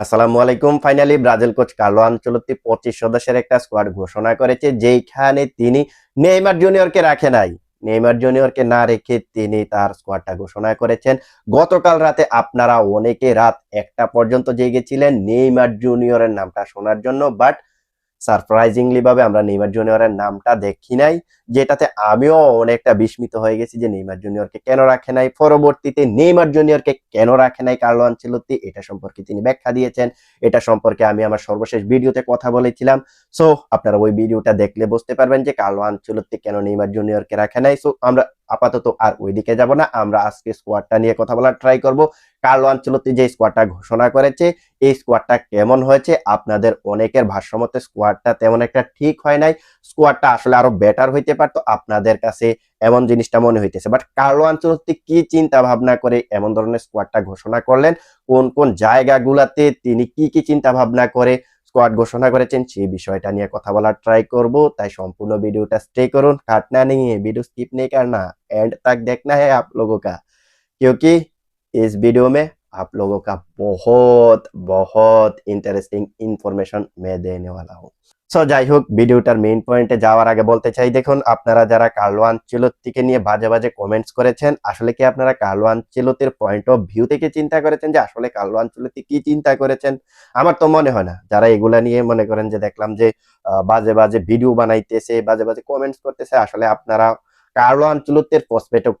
আসসালামু আলাইকুম। Finally Brazil coach Carlo Ancelotti পঁচিশ সদস্যের একটা স্কোয়াড ঘোষণা করেছে যেখানে তিনি নেইমার জুনিয়রকে রাখে নাই। নেইমার জুনিয়রকে না রেখে তিনি তার স্কোয়াডটা ঘোষণা করেছেন। গতকাল রাতে আপনারা অনেকে রাত একটা পর্যন্ত জেগেছিলেন নেইমার জুনিয়রের নামটা শোনার জন্য বাট সারপ্রাইজিংলি ভাবে আমরা নেইমার জুনিয়রের নামটা দেখি নাই, যেটাতে আমিও অনেকটা বিস্মিত হয়ে গেছি যে নেইমার জুনিয়রকে কেন রাখে নাই, পরবর্তীতে নেইমার জুনিয়রকে কেন রাখে নাই কার্লো আনচেলত্তি, এটা সম্পর্কে তিনি ব্যাখ্যা দিয়েছেন, এটা সম্পর্কে আমি আমার সর্বশেষ ভিডিওতে কথা বলেছিলাম। সো আপনারা ওই ভিডিওটা দেখলে বুঝতে পারবেন যে কার্লো আনচেলত্তি কেন নেইমার জুনিয়রকে রাখে নাই। সো আমরা আপাতত আর ওইদিকে যাব না। আমরা আজকে স্কোয়াডটা নিয়ে কথা বলার ট্রাই করব। কার্লো আনচেলত্তি যে স্কোয়াডটা ঘোষণা করেছে, এই স্কোয়াডটা কেমন হয়েছে? আপনাদের অনেকের ভাষ্যমতে স্কোয়াডটা তেমন একটা ঠিক হয় নাই। স্কোয়াডটা আসলে আরও বেটার হইতে পারতো আপনাদের কাছে এমন জিনিসটা মনে হইতেছে। বাট কার্লো আনচলত্তি কি চিন্তা ভাবনা করে এমন ধরনের স্কোয়াডটা ঘোষণা করলেন? কোন কোন জায়গাগুলাতে তিনি কি কি চিন্তা ভাবনা করে স্কোয়াড ঘোষণা করেছেন, সেই বিষয়টা নিয়ে কথা বলার ট্রাই করব। তাই সম্পূর্ণ ভিডিওটা স্টে করুন কাটনা নিয়ে ভিডিও স্কিপ নেই করনা এন্ড তাক দেখনা হে আপ লোক কা। কি এস ভিডিও মে আপ লোক কা বহত বহত ইন্টারেস্টিং ইনফরমেশন মে দেওয়ালা হো সো যাই হোক ভিডিওটার মেইন পয়েন্টে যাওয়ার আগে বলতে চাই, দেখুন, আপনারা যারা কার্লো আনচেলত্তিকে নিয়ে বাজে বাজে কমেন্টস করেছেন, আসলে কি আপনারা কার্লো আনচেলত্তির পয়েন্ট অফ ভিউ থেকে চিন্তা করেছেন যে আসলে কার্লো আনচেলত্তি কি চিন্তা করেছেন? আমার তো মনে হয় না। যারা এগুলা নিয়ে মনে করেন যে দেখলাম যে বাজে বাজে ভিডিও বানাইতেছে, বাজে বাজে কমেন্টস করতেছে, আসলে আপনারা কার্লো আনচেলত্তির প্রসপেক্টিভ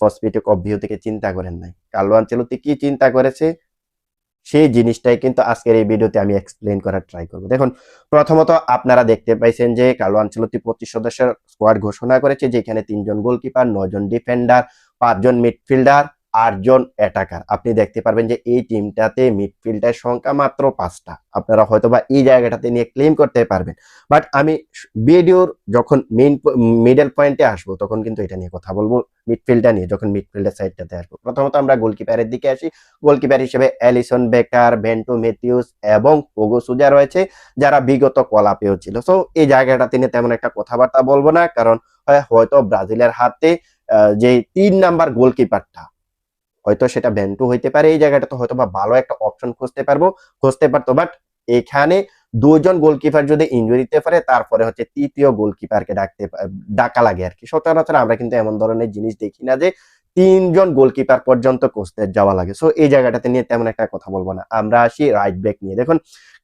প্রসপেক্টিভ অফ ভিউ থেকে চিন্তা করেন নাই। কার্লো আনচেলত্তি কি চিন্তা করেছে? সেই জিনিসটাই কিন্তু আজকের এই ভিডিওতে আমি এক্সপ্লেন করার ট্রাই করব। দেখুন, প্রথমত আপনারা দেখতে পাইছেন যে কালো আঞ্চলতি পঁচিশ সদস্যের স্কোয়াড ঘোষণা করেছে, যেখানে তিনজন গোলকিপার নজন ডিফেন্ডার পাঁচজন মিডফিল্ডার আটজন অ্যাটাকার আপনি দেখতে পারবেন যে এই টিমটাতে মিডফিল্ডের সংখ্যা মাত্র পাঁচটা। আপনারা হয়তোবা এই জায়গাটাতে নিয়ে ক্লেম করতে পারবেন। বাট আমি ভিডিওর যখন মেইন মিডল পয়েন্টে আসব, তখন কিন্তু এটা নিয়ে কথা বলব মিডফিল্ডটা নিয়ে, যখন মিডফিল্ডের সাইডটাতে আসব। প্রথমত আমরা গোলকিপারের দিকে আসি। গোলকিপার হিসেবে অ্যালিসন বেকার বেন্টো মেথিউস এবং ওগো সুজা রয়েছে, যারা বিগত কলাপেও ছিল। সো এই জায়গাটা তিনি তেমন একটা কথাবার্তা বলব না, কারণ, হয়- হয়তো ব্রাজিলের হাতে যে তিন নাম্বার গোলকিপারটা হয়তো সেটা বেন্টু হইতে পারে, এই জায়গাটা তো হয়তো বা ভালো একটা অপশন খুঁজতে পারব, খুঁজতে পারতো বাট এখানে দুজন গোলকিপার যদি ইঞ্জুরিতে পারে, তারপরে হচ্ছে তৃতীয় গোলকিপারকে ডাকতে ডাকা লাগে আর কি সচরাচর আমরা কিন্তু এমন ধরনের জিনিস দেখি না যে তিনজন গোলকিপার পর্যন্ত কোচদের যাওয়া লাগে। সো এই জায়গাটাতে নিয়ে তেমন একটা কথা বলব না। আমরা আসি রাইট ব্যাক নিয়ে। দেখুন,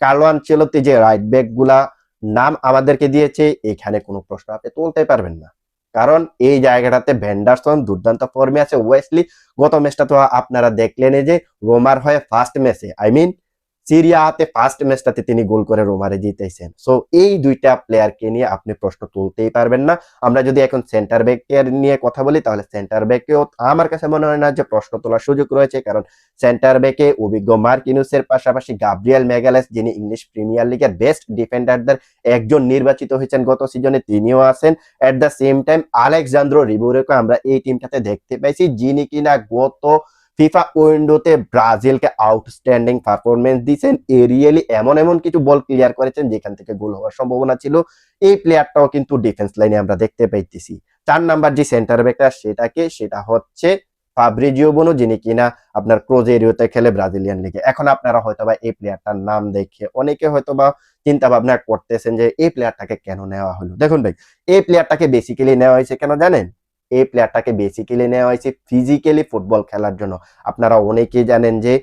কার্লো আনচেলত্তি যে রাইট ব্যাকগুলা নাম আমাদেরকে দিয়েছে, এখানে কোনো প্রশ্ন আপনি তুলতে পারবেন না। কারণ এই জায়গাটাতে ভেন্ডারসন দুর্দান্ত ফর্মে আছে। ওয়েসলি গত ম্যাচটা তো আপনারা দেখলেন যে রোমার হয়ে ফার্স্ট ম্যাচে আই মিন সিরিয়াতে ফার্স্ট ম্যাচটাতে তিনি গোল করে রোমারে জিতেছেন। সো এই দুইটা প্লেয়ারকে নিয়ে আপনি প্রশ্ন তুলতেই পারবেন না। আমরা যদি এখন সেন্টার ব্যাকের নিয়ে কথা বলি, তাহলে সেন্টার ব্যাকেও আমার কাছে মনে হয় না যে প্রশ্ন তোলার সুযোগ রয়েছে, কারণ সেন্টার ব্যাকে অভিজ্ঞ মার্কিনুসের পাশাপাশি গাব্রিয়েল ম্যাগালেস যিনি ইংলিশ প্রিমিয়ার লিগের বেস্ট ডিফেন্ডারদের একজন নির্বাচিত হয়েছেন গত সিজনে তিনিও আছেন। At the same time Alexsandro রিবোরেকে আমরা এই টিমটাতে দেখতে পাইছি, যিনি কিনা গত ফিফা উইন্ডোতে ব্রাজিলকে আউটস্ট্যান্ডিং পারফরমেন্স দিয়েছেন। এরিয়ালি এমন এমন কিছু বল ক্লিয়ার করেছেন যেখান থেকে গোল হওয়ার সম্ভাবনা ছিল। এই প্লেয়ারটাও কিন্তু ডিফেন্স লাইনে আমরা দেখতে পাইতেছি। চার নাম্বার যে সেন্টার ব্যাকটা সেটাকে, সেটা হচ্ছে ফাব্রিজিও বনো যিনি কিনা আপনার ক্রোজ এরিয়াতে খেলে ব্রাজিলিয়ান লিগে এখন আপনারা হয়তোবা এই প্লেয়ারটার নাম দেখে অনেকে হয়তোবা চিন্তা ভাবনা করতেছেন যে এই প্লেয়ারটাকে কেন নেওয়া হলো? দেখুন ভাই, এই প্লেয়ারটাকে বেসিক্যালি নেওয়া হয়েছে কেন জানেন? এই প্লেয়ারটাকে বেসিক্যালি নেওয়া হয়েছে ফিজিক্যালি ফুটবল খেলার জন্য। আপনারা অনেকেই জানেন যে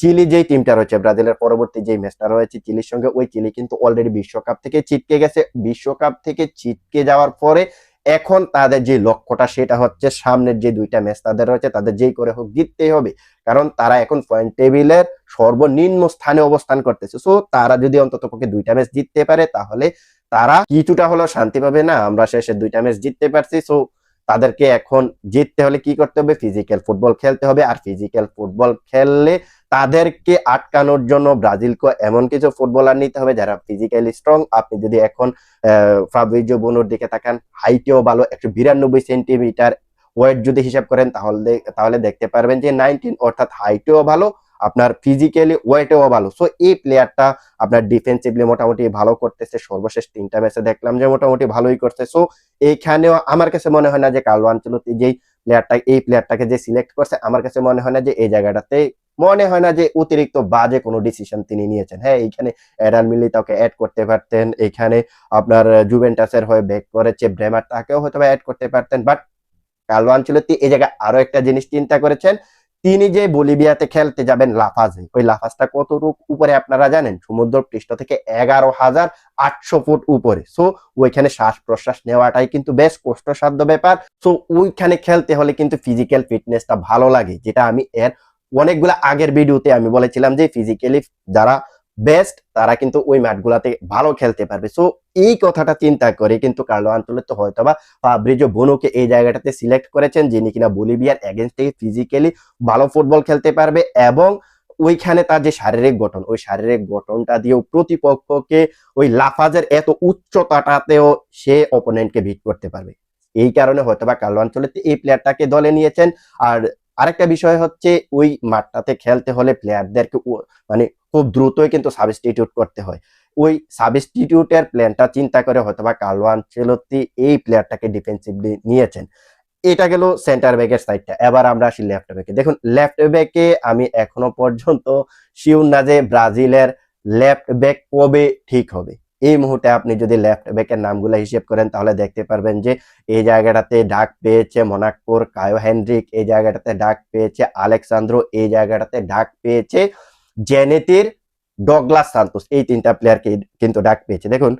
চিলি যেই টিমটা রয়েছে, ব্রাজিলের পরবর্তী যে ম্যাচটা রয়েছে চিলির সঙ্গে, ওই চিলি কিন্তু অলরেডি বিশ্বকাপ থেকে ছিটকে গেছে। বিশ্বকাপ থেকে ছিটকে যাওয়ার পরে এখন তাদের যে লক্ষ্যটা, সেটা হচ্ছে সামনের যে দুইটা ম্যাচ তাদের রয়েছে, তাদের যেই করে হোক জিততেই হবে। কারণ তারা এখন পয়েন্ট টেবিলের সর্বনিম্ন স্থানে অবস্থান করতেছে। সো তারা যদি অন্তত পক্ষে দুইটা ম্যাচ জিততে পারে, তাহলে তারা কিছুটা হলেও শান্তি পাবে না। আমরা শেষে দুইটা ম্যাচ জিততে পারছি। সো তাদেরকে এখন জিততে হলে কি করতে হবে? ফিজিক্যাল ফুটবল খেলতে হবে। আর ফিজিক্যাল ফুটবল খেললে তাদেরকে আটকানোর জন্য ব্রাজিলকে এমন কিছু ফুটবলার নিতে হবে যারা ফিজিক্যালি স্ট্রং আপনি যদি এখন ফাব্রিজো বনুর দিকে তাকান হাইটেও ভালো, একশো বিরানব্বই সেন্টিমিটার ওয়েট যদি হিসাব করেন, তাহলে তাহলে দেখতে পারবেন যে নাইনটিন অর্থাৎ হাইটেও ভালো আপনার ফিজিক্যালি ওয়েটেও ভালো। সো এই প্লেয়ারটা আপনার ডিফেন্সিভলি মোটামুটি ভালো করতেছে। সর্বশেষ তিনটা ম্যাচে দেখলাম যে মোটামুটি ভালোই করছে। সো এইখানেও আমার কাছে মনে হয় না যে কার্লো আনচেলত্তি যেই প্লেয়ারটা এই প্লেয়ারটাকে যে সিলেক্ট করছে, আমার কাছে মনে হয় না যে এই জায়গাটাতে, মনে হয় না যে অতিরিক্ত বাজে কোনো ডিসিশন তিনি নিয়েছেন। হ্যাঁ এইখানে অ্যাডান মিলি তাকে অ্যাড করতে পারতেন। এখানে আপনার জুভেন্টাসের হয়ে ব্যাক করেছে ব্রেমার, তাকেও হয়তো অ্যাড করতে পারতেন। বাট কার্লো আনচেলত্তি এই জায়গায় আরও একটা জিনিস চিন্তা করেছেন তিনি যে বলিভিয়াতে খেলতে যাবেন লাফাজে, ওই লাফাজটা কতটুকু উপরে আপনারা জানেন? সমুদ্র পৃষ্ঠ থেকে এগারো হাজার আটশো ফুট উপরে। সো ওইখানে শ্বাস প্রশ্বাস নেওয়াটাই কিন্তু বেশ কষ্টসাধ্য ব্যাপার। সো ওইখানে খেলতে হলে কিন্তু ফিজিক্যাল ফিটনেসটা ভালো লাগে, যেটা আমি এর অনেকগুলো আগের ভিডিওতে আমি বলেছিলাম যে ফিজিক্যালি যারা বেস্ট তারা কিন্তু ওই মাঠগুলাতে ভালো খেলতে পারবে। সো এই কথাটা চিন্তা করে কিন্তু কার্লো আন্তর্জাতিক হয়তো বা ফাব্রিজো বোনোকে এই জায়গাটাতে সিলেক্ট করেছেন, যিনি কিনা বলিভিয়ার এগেনস্ট ফিজিক্যালি ভালো ফুটবল খেলতে পারবে এবং ওইখানে তার যে শারীরিক গঠন, ওই শারীরিক গঠনটা দিয়েও প্রতিপক্ষকে ওই লাফাজের এত উচ্চতাটাতেও সে অপোনেন্টকে ভিট করতে পারবে। এই কারণে হয়তো বা কার্লো আঞ্চলিক এই প্লেয়ারটাকে দলে নিয়েছেন। আর আরেকটা বিষয় হচ্ছে, ওই মাঠটাতে খেলতে হলে প্লেয়ারদেরকে মানে খুব দ্রুতই কিন্তু সাবস্টিটিউট করতে হয়। ওই সাবস্টিটিউটের প্ল্যানটা চিন্তা করে হয়তো বা কার্লো আনচেলত্তি এই প্লেয়ারটাকে ডিফেন্সিভলি নিয়েছেন। এটা গেল সেন্টার ব্যাকের সাইডটা এবার আমরা আসি লেফট ব্যাকে দেখুন লেফট ব্যাকে আমি এখনও পর্যন্ত শিউর না যে ব্রাজিলের লেফট ব্যাক কবে ঠিক হবে। এই মুহূর্তে আপনি যদি লেফট ব্যাকের নামগুলো হিসেব করেন, তাহলে দেখতে পারবেন যে এই জায়গাটাতে ডাক পেয়েছে মোনাকোর কায়ো হেনরিক এই জায়গাটাতে ডাক পেয়েছে আলেকসান্দ্রো এই জায়গাটাতে ডাক পেয়েছে জেনেতির ডগলাস সান্তোস এই তিনটা প্লেয়ারকে কিন্তু ডাক পেয়েছে। দেখুন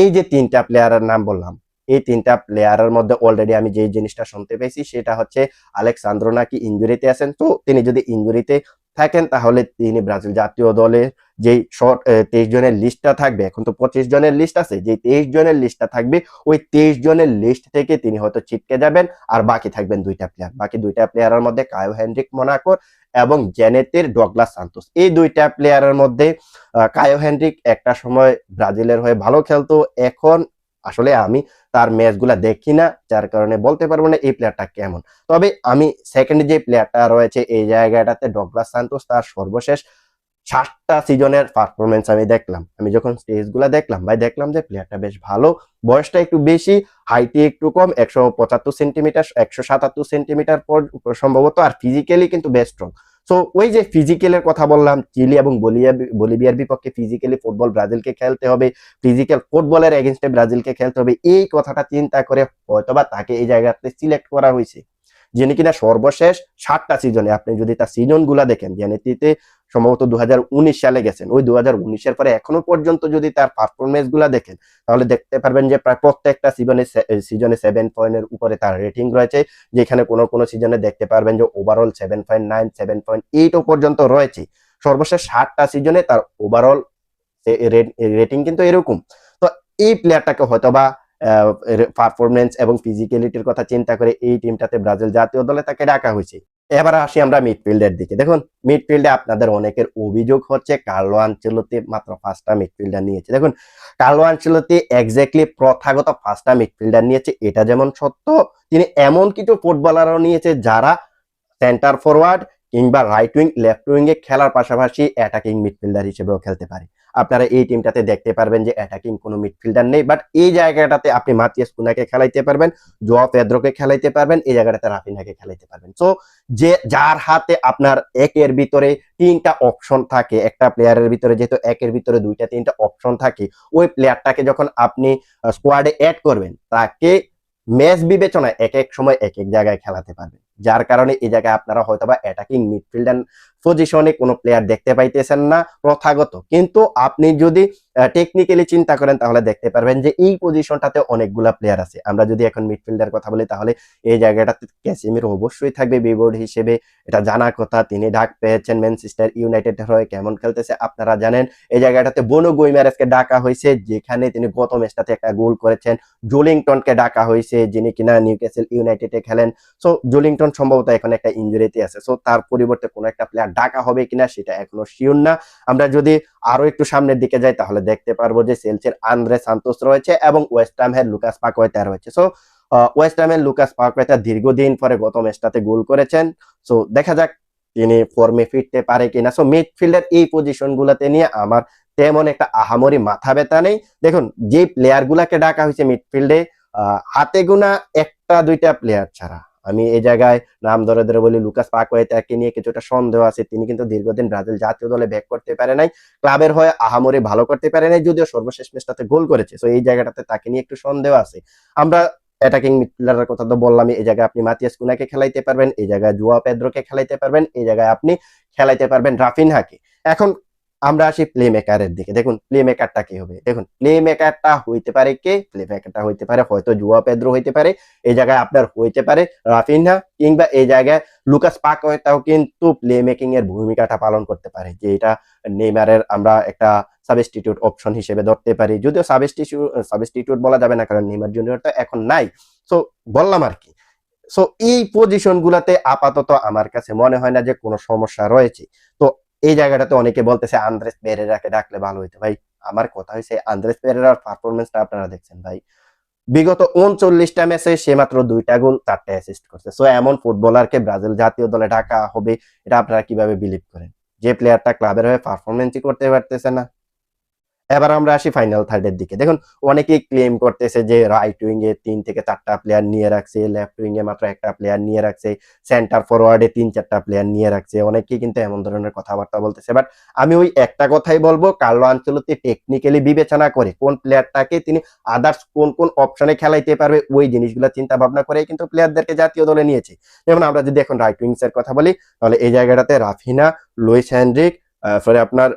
এই যে তিনটা প্লেয়ারের নাম বললাম, এই তিনটা প্লেয়ারের মধ্যে অলরেডি আমি যে জিনিসটা শুনতে পেয়েছি, সেটা হচ্ছে আলেকসান্দ্রো নাকি ইঞ্জুরিতে আছেন। তো তিনি যদি ইঞ্জুরিতে থাকেন, তাহলে তিনি ব্রাজিল জাতীয় দলে যেই শর্ট তেইশ জনের লিস্টটা থাকবে, এখন তো পঁচিশ জনের লিস্ট আছে যে তেইশ জনের লিস্টটা থাকবে, ওই তেইশ জনের লিস্ট থেকে তিনি হয়তো ছিটকে যাবেন, আর বাকি থাকবেন দুইটা প্লেয়ার বাকি দুইটা প্লেয়ারের মধ্যে কায়ো হেনরিক মোনাকোর এবং জেনেতের ডগলাস সান্তোস। এই দুইটা প্লেয়ারের মধ্যে কায়ো হেনরিক একটা সময় ব্রাজিলের হয়ে ভালো খেলতো, এখন আসলে আমি তার ম্যাচগুলা দেখি না, যার কারণে বলতে পারব না এই প্লেয়ারটা কেমন। তবে আমি সেকেন্ড যে প্লেয়ারটা রয়েছে, এই জায়গাটাতে ডগলাস সান্তোস তার সর্বশেষ সাতটা সিজনের পারফরমেন্স আমি দেখলাম। আমি যখন স্টেজগুলা দেখলাম, ভাই দেখলাম যে প্লেয়ারটা বেশ ভালো, বয়সটা একটু বেশি হাইটে একটু কম, একশো পঁচাত্তর সেন্টিমিটার একশো সাতাত্তর সেন্টিমিটার পর, সম্ভবত আর ফিজিক্যালি কিন্তু বেশ স্ট্রং সো ওই যে ফিজিক্যালের কথা বললাম, চিলি এবং বলিয়া, বলিভিয়ার বিপক্ষে ফিজিক্যালি ফুটবল ব্রাজিলকে খেলতে হবে ফিজিক্যাল ফুটবলের এগেনস্টে ব্রাজিলকে খেলতে হবে, এই কথাটা চিন্তা করে হয়তোবা তাকে এই জায়গাতে সিলেক্ট করা হয়েছে। যিনি কিনা সর্বশেষ সাতটা সিজনে আপনি যদি তার সিজনগুলা দেখেন জেনেতিতে সম্ভবত দু হাজার উনিশ সালে গেছেন, ওই দু এর পরে এখনও পর্যন্ত যদি তার পারফরমেন্সগুলা দেখেন, তাহলে দেখতে পারবেন যে প্রায় প্রত্যেকটা সিজনে সিজনে সেভেন পয়েন্টের উপরে তার রেটিং রয়েছে, যেখানে কোনো কোনো সিজনে দেখতে পারবেন যে overall seven point nine seven point এইটও পর্যন্ত রয়েছে। সর্বশেষ ষাটটা সিজনে তার ওভারঅল রেটিং কিন্তু এরকম। তো এই প্লেয়ারটাকে হয়তোবা পারফরমেন্স এবং ফিজিক্যালিটির কথা চিন্তা করে এই টিমটাতে ব্রাজিল জাতীয় দলে তাকে ডাকা হয়েছে। এবার আসি আমরা মিডফিল্ডের দিকে। দেখুন মিডফিল্ডে আপনাদের অনেকের অভিযোগ হচ্ছে, কার্লো আনচেলতি মাত্র পাঁচটা মিডফিল্ডার নিয়েছে। দেখুন, কার্লো আনচেলতি এক্স্যাক্টলি প্রথাগত পাঁচটা মিডফিল্ডার নিয়েছে, এটা যেমন সত্য, তিনি এমন কিছু ফুটবলারও নিয়েছে যারা সেন্টার ফরওয়ার্ড কিংবা রাইট উইং লেফট উইং এ খেলার পাশাপাশি অ্যাটাকিং মিডফিল্ডার হিসেবেও খেলতে পারে। আপনারা এই টিমটাতে দেখতে পারবেন যে অ্যাটাকিং কোনো মিডফিল্ডার নেই বাট এই জায়গাটাতে আপনি মাতিয়াস কুনাকে খেলাইতে পারবেন জোয়া পেদ্রোকে খেলাইতে পারবেন, এই জায়গাটাতে রাফিনাকে খেলাইতে পারবেন। সো যে যার হাতে আপনার একের ভিতরে তিনটা অপশন থাকে, একটা প্লেয়ারের ভিতরে, যেহেতু একের ভিতরে দুইটা, তিনটা অপশন থাকে, ওই প্লেয়ারটাকে যখন আপনি স্কোয়াডে অ্যাড করবেন, তাকে ম্যাচ বিবেচনায় এক এক সময় এক এক জায়গায় খেলাতে পারবেন। যার কারণে এই জায়গায় আপনারা হয়তোবা অ্যাটাকিং মিডফিল্ডার পজিশনে কোনো প্লেয়ার দেখতে পাইতেছেন না, প্রথাগত। কিন্তু আপনি যদি টেকনিক্যালি চিন্তা করেন, তাহলে দেখতে পারবেন যে এই পজিশনটাতে অনেকগুলা প্লেয়ার আছে। আমরা যদি এখন মিডফিল্ডার কথা বলি, তাহলে এই জায়গাটাতে ক্যাসিমির অবশ্যই থাকবে। বিবোর্ড হিসেবে এটা জানা কথা, তিনি ডাক পেয়েছেন ম্যানচেস্টার ইউনাইটেড হয়ে, কেমন খেলতেছে আপনারা জানেন। এই জায়গাটাতে বনু গুইমারেসকে ডাকা হয়েছে, যেখানে তিনি গত ম্যাচটাতে একটা গোল করেছেন। জুলিংটনকে ডাকা হয়েছে, যিনি কিনা নিউক্যাসল ইউনাইটেডে খেলেন। সো জুলিংটন সম্ভবত এখন একটা ইঞ্জুরিতে আছে। সো তার পরিবর্তে কোনো একটা প্লেয়ার ডাকা হবে কিনা সেটা এখনও শিওর না। আমরা যদি আরও একটু সামনের দিকে যাই, তাহলে দেখতে পারব যে সেলসের আন্দ্রে সান্তোস রয়েছে এবং ওয়েস্ট হ্যামের লুকাস পাকওয়েতা রয়েছে। সো ওয়েস্ট হ্যামের লুকাস পাকওয়েতা দীর্ঘদিন পরে গত ম্যাচটাতে গোল করেছেন। সো দেখা যাক তিনি ফর্মে ফিরতে পারে কিনা। সো মিডফিল্ডের এই পজিশন গুলাতে নিয়ে আমার তেমন একটা আহামরি মাথা ব্যথা নেই। দেখুন, যে প্লেয়ার গুলাকে ডাকা হয়েছে মিডফিল্ডে হাতে গোনা একটা দুইটা প্লেয়ার ছাড়া আমি এই জায়গায় নাম ধরে ধরে বলি, লুকাস পাকওয়ে তাকে নিয়ে কিছুটা সন্দেহ আছে। তিনি কিন্তু দীর্ঘদিন ব্রাজিল জাতীয় দলে ব্যাক করতে পারে নাই, ক্লাবের হয়ে আহামরি ভালো করতে পারে নাই, যদিও সর্বশেষ ম্যাচটাতে গোল করেছে। তো এই জায়গাটাতে তাকে নিয়ে একটু সন্দেহ আছে। আমরা অ্যাটাকিং মিডফিল্ডারের কথা তো বললামই, এই জায়গায় আপনি মাতিয়াস কুনাকে খেলাইতে পারবেন, এই জায়গায় জুয়া পেদ্রোকে খেলাইতে পারবেন, এই জায়গায় আপনি খেলাইতে পারবেন রাফিনহাকে। এখন আমরা আসি প্লে মেকারের দিকে। দেখুন প্লে মেকারটা কি হবে? দেখুন প্লে মেকারটা হইতে পারে কে? প্লে মেকারটা হইতে পারে, হয়তো জুয়া পেদ্রো হইতে পারে, এই জায়গায় আপনার হইতে পারে রাফিনহা, কিংবা এই জায়গায় লুকাস পাক হয়তাও কিন্তু প্লে মেকিং এর ভূমিকাটা পালন করতে পারে, যে এটা নেইমারের আমরা একটা সাবস্টিটিউট অপশন হিসেবে ধরতে পারি। যদিও সাবস্টিটিউট সাবস্টিটিউট বলা যাবে না, কারণ নেইমার জুনিয়র তো এখন নাই। সো বললাম আর কি। সো এই পজিশন গুলাতে আপাতত আমার কাছে মনে হয় না যে কোনো সমস্যা রয়েছে। তো এই জায়গাটাতে অনেকে বলতেছে, আন্দ্রেস পেরেরাকে ডাকলে ভালো হইতো। ভাই, আমার কথা হয়েছে আন্দ্রেস পেরেরার পারফরমেন্সটা আপনারা দেখছেন, ভাই। বিগত উনচল্লিশটা ম্যাচে সে মাত্র দুইটা গোল চারটা অ্যাসিস্ট করছে। সো এমন ফুটবলারকে ব্রাজিল জাতীয় দলে ডাকা হবে, এটা আপনারা কীভাবে বিলিভ করেন? যে প্লেয়ারটা ক্লাবের হয়ে পারফরমেন্সই করতে পারতেছে না। এবার আমরা আসি ফাইনাল থার্ডের দিকে। দেখুন, অনেকেই ক্লেম করতেছে যে রাইট উইং এ তিন থেকে চারটা প্লেয়ার নিয়ে রাখছে লেফট উইং এ মাত্র একটা প্লেয়ার নিয়ে রাখছে সেন্টার ফরওয়ার্ডে তিন চারটা প্লেয়ার নিয়ে রাখছে। অনেকেই কিন্তু এমন ধরনের কথাবার্তা বলতেছে। বাট আমি ওই একটা কথাই বলব, কার্লো আঞ্চলতি টেকনিক্যালি বিবেচনা করে কোন প্লেয়ারটাকে তিনি আদার্স কোন কোন অপশনে খেলাইতে পারবে, ওই জিনিসগুলো চিন্তা ভাবনা করে কিন্তু প্লেয়ারদেরকে জাতীয় দলে নিয়েছে। যেমন আমরা যদি এখন রাইট উইংস এর কথা বলি, তাহলে এই জায়গাটাতে রাফিনা, লুইস হ্যান্ড্রিক সরি আপনার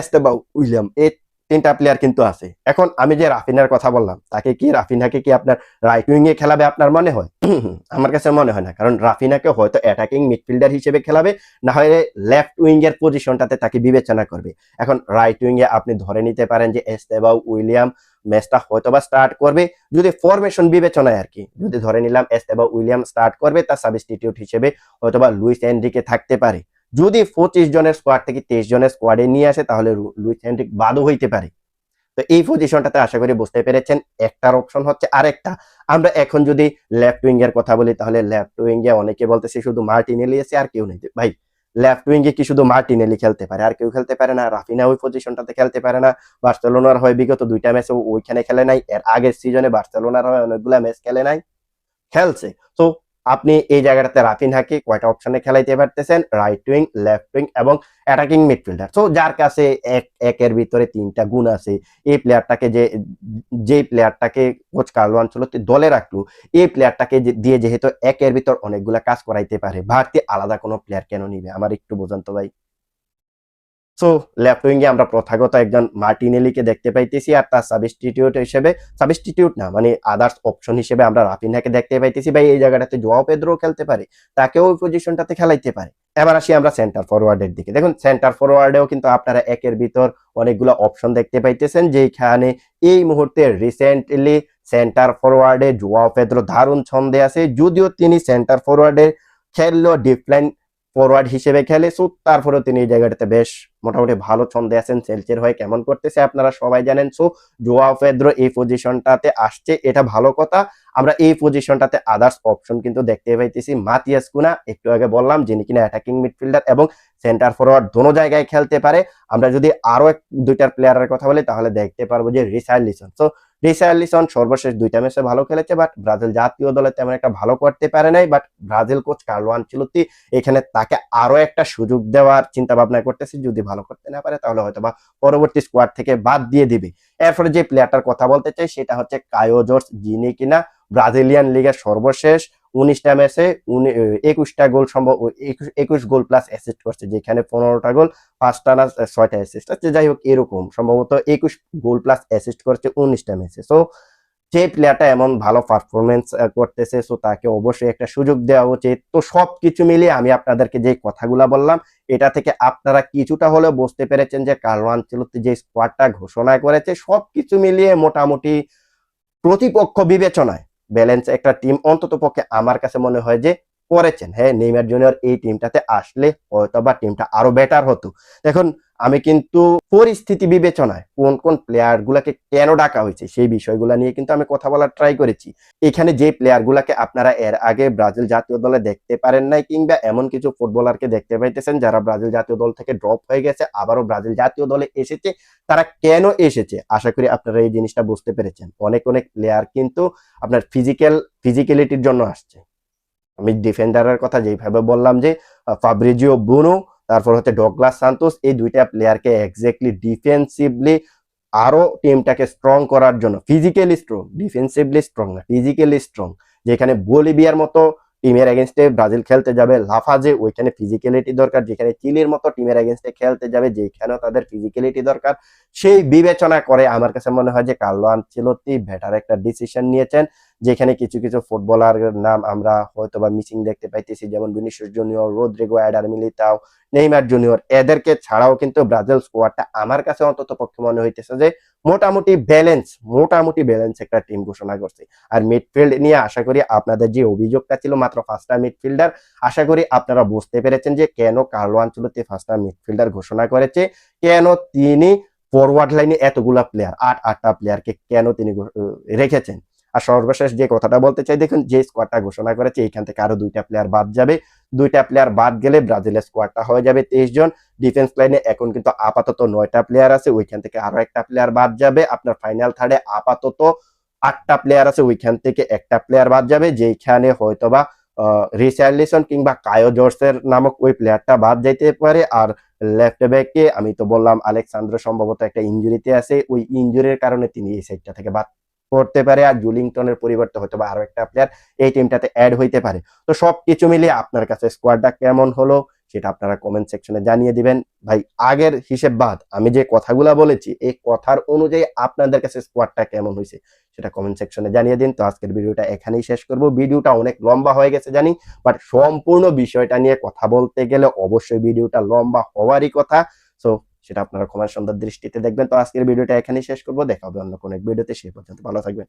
এস্তেবা উইলিয়াম, এই তিনটা প্লেয়ার কিন্তু আছে। এখন আমি যে রাফিনার কথা বললাম, তাকে কি, রাফিনাকে কি আপনার রাইট উইং এ খেলাবে আপনার মনে হয়? আমার কাছে মনে হয় না, কারণ রাফিনাকে হয়তো অ্যাটাকিং মিডফিল্ডার হিসেবে খেলাবে, না হয় লেফট উইং এর পজিশনটাতে তাকে বিবেচনা করবে। এখন রাইট উইং এ আপনি ধরে নিতে পারেন যে এস্তেবা উইলিয়াম ম্যাচটা হয়তো বা স্টার্ট করবে। যদি ফরমেশন বিবেচনায় আর কি যদি ধরে নিলাম এস্তেবা উইলিয়াম স্টার্ট করবে, তার সাবস্টিটিউট হিসেবে হয়তোবা লুইস এন্ড্রিকে থাকতে পারে। যদি পঁচিশ জনের স্কোয়াড থেকে তেইশ জনের স্কোয়াডে নিয়ে আসে, তাহলে লুইস হেনরিক বাদও হইতে পারে। তো এই পজিশনটাতে আশা করি বুঝতে পেরেছেন, একটার অপশন হচ্ছে আরেকটা। আমরা এখন যদি লেফট উইং এর কথা বলি, তাহলে লেফট উইং এ অনেকে বলতেছে শুধু মার্টিনেলি আছে, আর কেউ নেই। ভাই লেফট উইং এ কি শুধু মার্টিনেলি খেলতে পারে, আর কেউ খেলতে পারে না, রাফিনা ওই পজিশনটাতে খেলতে পারে না, বার্সেলোনার হয় বিগত দুইটা ম্যাচে ওইখানে খেলে নাই, এর আগের সিজনে বার্সেলোনার হয় অনেকগুলা ম্যাচ খেলে নাই, খেলছে। তো আপনি এই জায়গাটাতে রাফিনহাকে কয়টা অপশনে খেলাইতে পারতেছেন? রাইট উইং লেফট উইং এবং অ্যাটাকিং মিডফিল্ডার সো যার কাছে এক, একের ভিতরে তিনটা গুণ আছে, এই প্লেয়ারটাকে যে, যেই প্লেয়ারটাকে কোচ কার্লো আঞ্চলতি দলে রাখল, এই প্লেয়ারটাকে দিয়ে যেহেতু একের ভিতর অনেকগুলা কাজ করাইতে পারে ভারতী আলাদা কোনো প্লেয়ার কেন নিবে? আমার একটু বোঝান তো ভাই। সো লেফট এ আমরা প্রথাগত একজন মার্টিনেলিকে দেখতে পাইতেছি আর তার সাবস্টিটিউট হিসেবে সাবস্টিটিউট না মানে আদার্স অপশন হিসেবে আমরা রাফিনহাকে দেখতে পাইতেছি। ভাই, এই জায়গাটাতে জোয়াও পেদ্রো খেলতে পারে, তাকেও ওই পজিশনটাতে খেলাইতে পারে। এবার আসি আমরা সেন্টার ফরওয়ার্ডের দিকে। দেখুন সেন্টার ফরওয়ার্ডেও কিন্তু আপনারা একের ভিতর অনেকগুলো অপশন দেখতে পাইতেছেন যেখানে এই মুহূর্তে রিসেন্টলি সেন্টার ফরওয়ার্ডে জোয়াও পেদ্রো দারুণ ছন্দে আছে। যদিও তিনি সেন্টার ফরওয়ার্ডে খেললো ডিফলাইন ফরওয়ার্ড হিসেবে খেলে সো তারপরেও তিনি এই জায়গাটাতে বেশ মোটামুটি ভালো ছন্দে আছেন সেলচের হয়ে কেমন করতেছে আপনারা সবাই জানেন। সো জোয়াও পেদ্রো এই পজিশনটাতে আসছে, এটা ভালো কথা। আমরা এই পজিশনটাতে আদার্স অপশন কিন্তু দেখতে পাইতেছি। মাতিয়াস কুনা, একটু আগে বললাম, যিনি কিনা অ্যাটাকিং মিডফিল্ডার এবং সেন্টার ফরওয়ার্ড দোনো জায়গায় খেলতে পারে। আমরা যদি আরও এক, দুইটার প্লেয়ারের কথা বলি, তাহলে দেখতে পারব যে রিসার্লিসন সো রিসার্লিসন সর্বশেষ দুইটা ম্যাচে ভালো খেলেছে বাট ব্রাজিল জাতীয় দলে তেমন একটা ভালো করতে পারে নাই but Brazil coach Carlo Ancelotti এখানে তাকে আরও একটা সুযোগ দেওয়ার চিন্তা ভাবনা করতেছে, যদি ভালো করতে না পারে তাহলে হয়তো বা পরবর্তী স্কোয়াড থেকে বাদ দিয়ে দিবে। এরপরে যে প্লেয়ারটার কথা বলতে চাই, সেটা হচ্ছে কায়ো জর্জ, যিনি কিনা ব্রাজিলিয়ান লিগের সর্বশেষ উনিশটা ম্যাচে একুশটা গোল সম্ভব একুশ গোল প্লাস অ্যাসিস্ট করছে, যেখানে পনেরোটা গোল, পাঁচটা না, ছয়টা অ্যাসিস্ট আছে যাই হোক, এরকম। সম্ভবত একুশ গোল প্লাস অ্যাসিস্ট করছে উনিশটা ম্যাচে সো যে প্লেয়ারটা এমন ভালো পারফরমেন্স করতেছে সো তাকে অবশ্যই একটা সুযোগ দেওয়া উচিত। তো সব কিছু মিলিয়ে আমি আপনাদেরকে যে কথাগুলা বললাম, এটা থেকে আপনারা কিছুটা হলেও বুঝতে পেরেছেন যে কার্লো আনচেলত্তি যে স্কোয়াডটা ঘোষণা করেছে সব কিছু মিলিয়ে মোটামুটি প্রতিপক্ষ বিবেচনায় ব্যালেন্স একটা টিম অন্তত পক্ষে আমার কাছে মনে হয় যে করেছেন। হ্যাঁ নেইমার জুনিয়র এই টিমটাতে আসলে হয়তো বা টিমটা আরও বেটার হতো। দেখুন আমি কিন্তু পরিস্থিতি বিবেচনায় কোন কোন প্লেয়ার গুলাকে কেন ডাকা হয়েছে সেই বিষয়গুলো নিয়ে কিন্তু আমি কথা বলার ট্রাই করেছি। এখানে যে প্লেয়ার গুলাকে আপনারা এর আগে ব্রাজিল জাতীয় দলে দেখতে পারেন নাই কিংবা এমন কিছু ফুটবলারকে দেখতে পাইতেছেন যারা ব্রাজিল জাতীয় দল থেকে ড্রপ হয়ে গেছে, আবারও ব্রাজিল জাতীয় দলে এসেছে, তারা কেন এসেছে? আশা করি আপনারা এই জিনিসটা বুঝতে পেরেছেন। অনেক অনেক প্লেয়ার কিন্তু আপনার ফিজিক্যাল ফিজিক্যালিটির জন্য আসছে। আমি ডিফেন্ডারের কথা যেভাবে বললাম যে ফাব্রিজিও বুনো তারপর হচ্ছে ডগলাস সান্তোস, এই দুইটা প্লেয়ারকে এক্স্যাক্টলি ডিফেন্সিভলি আরও টিমটাকে স্ট্রং করার জন্য ফিজিক্যালি স্ট্রং ডিফেন্সিভলি স্ট্রং না ফিজিক্যালি স্ট্রং যেখানে বলিভিয়ার মতো টিমের এগেনস্টে ব্রাজিল খেলতে যাবে। লাফাজে ওইখানে ফিজিক্যালিটি দরকার, যেখানে চিলির মতো টিমের এগেনস্টে খেলতে যাবে, যেখানেও তাদের ফিজিক্যালিটি দরকার। সেই বিবেচনা করে আমার কাছে মনে হয় যে কার্লো আনচেলত্তি বেটার একটা ডিসিশন নিয়েছেন, যেখানে কিছু কিছু ফুটবলারের নাম আমরা হয়তো বা মিসিং দেখতে পাইতেছি, যেমন Vinicius Junior Rodrigo Eder Militao Neymar Junior এদেরকে ছাড়াও কিন্তু ব্রাজিল স্কোয়াডটা আমার কাছে অন্তত পক্ষে মনে হইতেছে যে মোটামুটি ব্যালেন্স মোটামুটি ব্যালেন্স একটা টিম ঘোষণা করছে। আর মিডফিল্ড নিয়ে আশা করি আপনাদের যে অভিযোগটা ছিল মাত্র ফার্স্টটা মিডফিল্ডার আশা করি আপনারা বুঝতে পেরেছেন যে কেন কার্লো আনচলতি ফার্স্টটা মিডফিল্ডার ঘোষণা করেছে, কেন তিনি ফরওয়ার্ড লাইনে এতগুলা প্লেয়ার আট আটটা প্লেয়ারকে কেন তিনি রেখেছেন। আর সর্বশেষ যে কথাটা বলতে চাই, দেখুন যে স্কোয়াডটা ঘোষণা করেছে এখান থেকে আরও দুইটা প্লেয়ার বাদ যাবে। দুইটা প্লেয়ার বাদ গেলে ব্রাজিলের স্কোয়াডটা হয়ে যাবে তেইশ জন। ডিফেন্স লাইনে এখন কিন্তু আপাতত নয়টা প্লেয়ার আছে, ওইখান থেকে আরও একটা প্লেয়ার বাদ যাবে। আপনার ফাইনাল থার্ডে আপাতত আটটা প্লেয়ার আছে, ওইখান থেকে একটা প্লেয়ার বাদ যাবে যেখানে হয়তোবা রিচার্লিসন কিংবা কায়ো জর্সের নামক ওই প্লেয়ারটা বাদ যাইতে পারে। আর লেফট ব্যাকে আমি তো বললাম আলেকসান্দ্র সম্ভবত একটা ইঞ্জুরিতে আছে। ওই ইঞ্জুরির কারণে তিনি এই সাইডটা থেকে বাদ করতে পারে আর জুলিংটনের পরিবর্তে হয়তো বা আরও একটা প্লেয়ার এই টিমটাতে অ্যাড হইতে পারে। তো সবকিছু মিলিয়ে আপনার কাছে স্কোয়াডটা কেমন হলো সেটা আপনারা কমেন্ট সেকশনে জানিয়ে দিবেন। ভাই, আগের হিসেব বাদ, আমি যে কথাগুলো বলেছি, এই কথার অনুযায়ী আপনাদের কাছে স্কোয়াডটা কেমন হয়েছে সেটা কমেন্ট সেকশনে জানিয়ে দিন। তো আজকের ভিডিওটা এখানেই শেষ করব। ভিডিওটা অনেক লম্বা হয়ে গেছে জানি বাট সম্পূর্ণ বিষয়টা নিয়ে কথা বলতে গেলে অবশ্যই ভিডিওটা লম্বা হওয়ারই কথা। সো সেটা আপনারা ক্ষমার সন্ধ্যার দৃষ্টিতে দেখবেন। তো আজকের ভিডিওটা এখানেই শেষ করব। দেখা হবে অন্য কোনো এক ভিডিওতে। সেই পর্যন্ত ভালো থাকবেন।